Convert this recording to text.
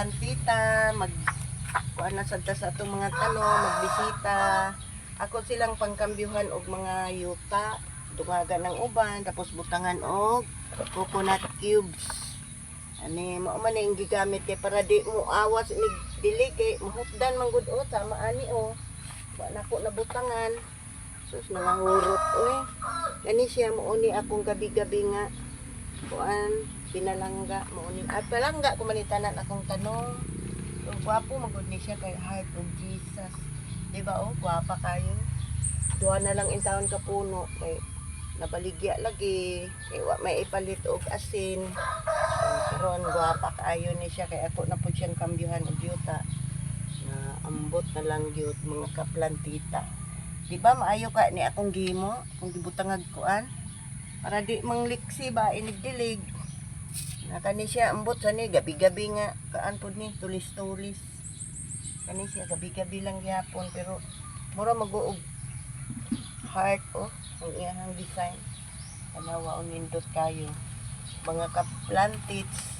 plantita, mag kuan na sad sa atong mga tano, magbisita. Ako silang pangkambyuhan og mga yuta, dungagan ng uban, tapos butangan og coconut cubes. Ani mao man ang gigamit kay para di mo awas ni dili kay mahutdan man gud o tama ani o. Wa na ko nabutangan. Sus nangahurot oy. Kani siya mo ni akong gabi-gabi nga kuan pinalangga mo ni at palangga ko manitanan akong tanong. So, gwapo magud ni siya kay heart of Jesus. Di ba oh, gwapa kayo. Duha na lang in taon ka puno kay nabaligya lagi kay may ipalit og asin. Karon gwapa kayo ni siya kay ako na pud siyang kambyuhan og yuta. Na ambot na lang gyud mga kaplantita. Di ba maayo ka ni akong gimo kung gibutangag kuan para di mangliksi ba inigdilig. Nakani siya ambot sa ni gabi-gabi nga kaan pud ni tulis-tulis. Kani siya gabi-gabi lang gyapon pero mura mag-uog heart oh ang iyang design. Kanawa unindot kayo. Mga kaplantits